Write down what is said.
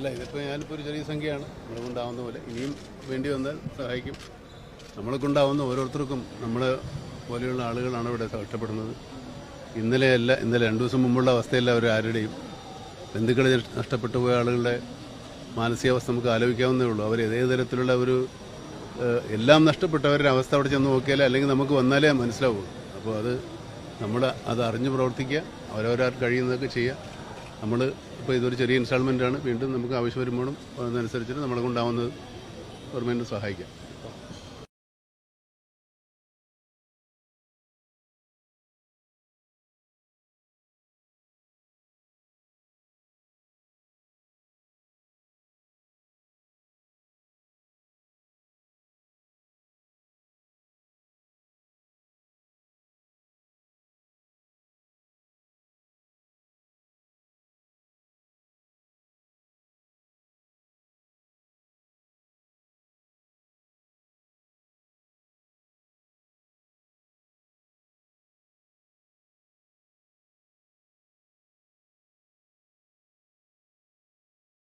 അല്ല ഇതിപ്പോൾ ഞാനിപ്പോൾ ഒരു ചെറിയ സംഖ്യയാണ്. നമ്മളെ കൊണ്ടാവുന്ന പോലെ. ഇനിയും വേണ്ടി വന്നാൽ സഹായിക്കും. നമ്മളെ കൊണ്ടാവുന്ന ഓരോരുത്തർക്കും നമ്മൾ പോലെയുള്ള ആളുകളാണ് ഇവിടെ കഷ്ടപ്പെടുന്നത്. ഇന്നലെയല്ല ഇന്നലെ രണ്ടു ദിവസം മുമ്പുള്ള അവസ്ഥയല്ല അവർ ആരുടെയും. ബന്ധുക്കളെ നഷ്ടപ്പെട്ടു പോയ ആളുകളുടെ മാനസികാവസ്ഥ നമുക്ക് ആലോചിക്കാവുന്നേ ഉള്ളൂ. അവർ ഏതേ തരത്തിലുള്ള ഒരു എല്ലാം നഷ്ടപ്പെട്ടവരുടെ അവസ്ഥ അവിടെ ചെന്ന് നോക്കിയാലേ അല്ലെങ്കിൽ നമുക്ക് വന്നാലേ മനസ്സിലാവൂ അപ്പോൾ അത് നമ്മൾ അത് അറിഞ്ഞ് പ്രവർത്തിക്കുക അവരവരാർ കഴിയുന്നതൊക്കെ ചെയ്യുക. നമ്മൾ ഇപ്പോൾ ഇതൊരു ചെറിയ ഇൻസ്റ്റാൾമെന്റ് ആണ്. വീണ്ടും നമുക്ക് ആവശ്യം വരുമ്പോഴും അതനുസരിച്ചിട്ട് നമ്മളെ കൊണ്ടാവുന്നത് ഗവൺമെന്റ് സഹായിക്കാം.